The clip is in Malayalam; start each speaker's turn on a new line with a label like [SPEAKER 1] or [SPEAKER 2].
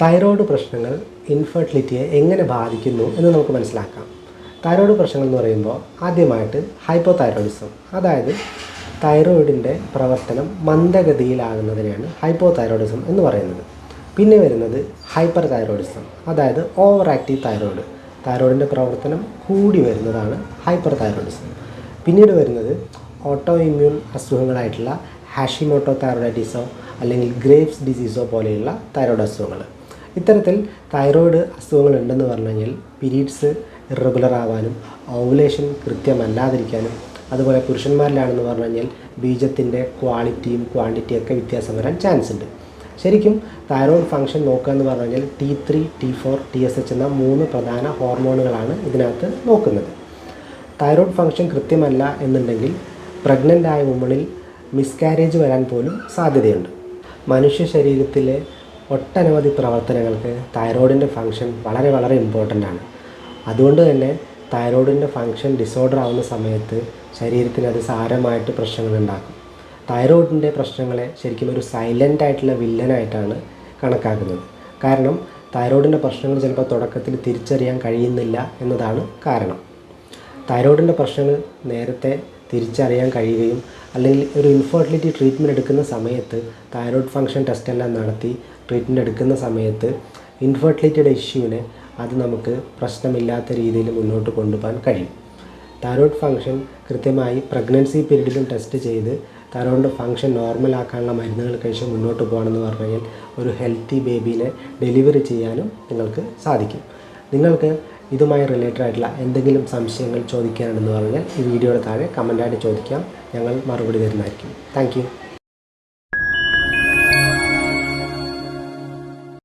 [SPEAKER 1] തൈറോയ്ഡ് പ്രശ്നങ്ങൾ ഇൻഫെർട്ടിലിറ്റിയെ എങ്ങനെ ബാധിക്കുന്നു എന്ന് നമുക്ക് മനസ്സിലാക്കാം. തൈറോയ്ഡ് പ്രശ്നങ്ങൾ എന്ന് പറയുമ്പോൾ ആദ്യമായിട്ട് ഹൈപ്പോ തൈറോയിഡിസം അതായത് തൈറോയിഡിന്റെ പ്രവർത്തനം മന്ദഗതിയിലാകുന്നതിനെയാണ് ഹൈപ്പോ തൈറോയിഡിസം എന്ന് പറയുന്നത്. പിന്നെ വരുന്നത് ഹൈപ്പർ തൈറോയിഡിസം അതായത് ഓവർ ആക്റ്റീവ് തൈറോയിഡ് തൈറോയിഡിന്റെ പ്രവർത്തനം കൂടി വരുന്നതാണ് ഹൈപ്പർ തൈറോയിഡിസം പിന്നീട് വരുന്നത് ഓട്ടോ ഇമ്മ്യൂൺ അസുഖങ്ങളായിട്ടുള്ള ഹാഷിമോട്ടോ തൈറോയിഡിസോ അല്ലെങ്കിൽ ഗ്രേവ്സ് ഡിസീസോ പോലെയുള്ള തൈറോയിഡ് അസുഖങ്ങൾ. ഇത്തരത്തിൽ തൈറോയിഡ് അസുഖങ്ങൾ ഉണ്ടെന്ന് പറഞ്ഞു കഴിഞ്ഞാൽ പീരീഡ്സ് ഇറഗുലർ ആവാനും ഓവുലേഷൻ കൃത്യമല്ലാതിരിക്കാനും അതുപോലെ പുരുഷന്മാരിലാണെന്ന് പറഞ്ഞു കഴിഞ്ഞാൽ ബീജത്തിന്റെ ക്വാളിറ്റിയും ക്വാണ്ടിറ്റിയും ഒക്കെ വ്യത്യാസം വരാൻ ചാൻസ് ഉണ്ട്. ശരിക്കും തൈറോയിഡ് ഫംഗ്ഷൻ നോക്കുക എന്ന് പറഞ്ഞു കഴിഞ്ഞാൽ T three T four T S H എന്ന മൂന്ന് പ്രധാന ഹോർമോണുകളാണ് ഇതിനകത്ത് നോക്കുന്നത്. തൈറോയിഡ് ഫംഗ്ഷൻ കൃത്യമല്ല എന്നുണ്ടെങ്കിൽ പ്രഗ്നന്റ് ആയ വുമണിൽ മിസ്കാരേജ് വരാൻ പോലും സാധ്യതയുണ്ട്. മനുഷ്യ ശരീരത്തിലെ ഒട്ടനവധി പ്രവർത്തനങ്ങൾക്ക് തൈറോയിഡിന്റെ ഫങ്ഷൻ വളരെ വളരെ ഇമ്പോർട്ടന്റ് ആണ്. അതുകൊണ്ട് തന്നെ തൈറോയിഡിന്റെ ഫങ്ഷൻ ഡിസോർഡർ ആവുന്ന സമയത്ത് ശരീരത്തിന് അത് സാരമായിട്ട് പ്രശ്നങ്ങൾ ഉണ്ടാക്കും. തൈറോയിഡിന്റെ പ്രശ്നങ്ങളെ ശരിക്കും ഒരു സൈലന്റ് ആയിട്ടുള്ള വില്ലനായിട്ടാണ് കണക്കാക്കുന്നത്. കാരണം തൈറോയിഡിന്റെ പ്രശ്നങ്ങൾ ചിലപ്പോൾ തുടക്കത്തിൽ തിരിച്ചറിയാൻ കഴിയുന്നില്ല എന്നതാണ് കാരണം. തൈറോയിഡിന്റെ പ്രശ്നങ്ങൾ നേരത്തെ തിരിച്ചറിയാൻ കഴിയുകയും അല്ലെങ്കിൽ ഒരു ഇൻഫെർട്ടിലിറ്റി ട്രീറ്റ്മെന്റ് എടുക്കുന്ന സമയത്ത് തൈറോയ്ഡ് ഫങ്ഷൻ ടെസ്റ്റ് എല്ലാം നടത്തി ട്രീറ്റ്മെന്റ് എടുക്കുന്ന സമയത്ത് ഇൻഫെർട്ടിലിറ്റിയുടെ ഇഷ്യൂവിനെ അത് നമുക്ക് പ്രശ്നമില്ലാത്ത രീതിയിൽ മുന്നോട്ട് കൊണ്ടുപോകാൻ കഴിയും. തൈറോയ്ഡ് ഫംഗ്ഷൻ കൃത്യമായി പ്രഗ്നൻസി പീരീഡിലും ടെസ്റ്റ് ചെയ്ത് തൈറോയിഡിന്റെ ഫംഗ്ഷൻ നോർമലാക്കാനുള്ള മരുന്നുകൾ കഴിച്ച് മുന്നോട്ട് പോകണമെന്ന് പറഞ്ഞു കഴിഞ്ഞാൽ ഒരു ഹെൽത്തി ബേബീനെ ഡെലിവറി ചെയ്യാനും നിങ്ങൾക്ക് സാധിക്കും. നിങ്ങൾക്ക് ഇതുമായി റിലേറ്റഡ് ആയിട്ടുള്ള എന്തെങ്കിലും സംശയങ്ങൾ ചോദിക്കാനുണ്ടെന്ന് പറഞ്ഞാൽ ഈ വീഡിയോയുടെ താഴെ കമന്റായിട്ട് ചോദിക്കാം. ഞങ്ങൾ മറുപടി തരുന്നതായിരിക്കും. താങ്ക്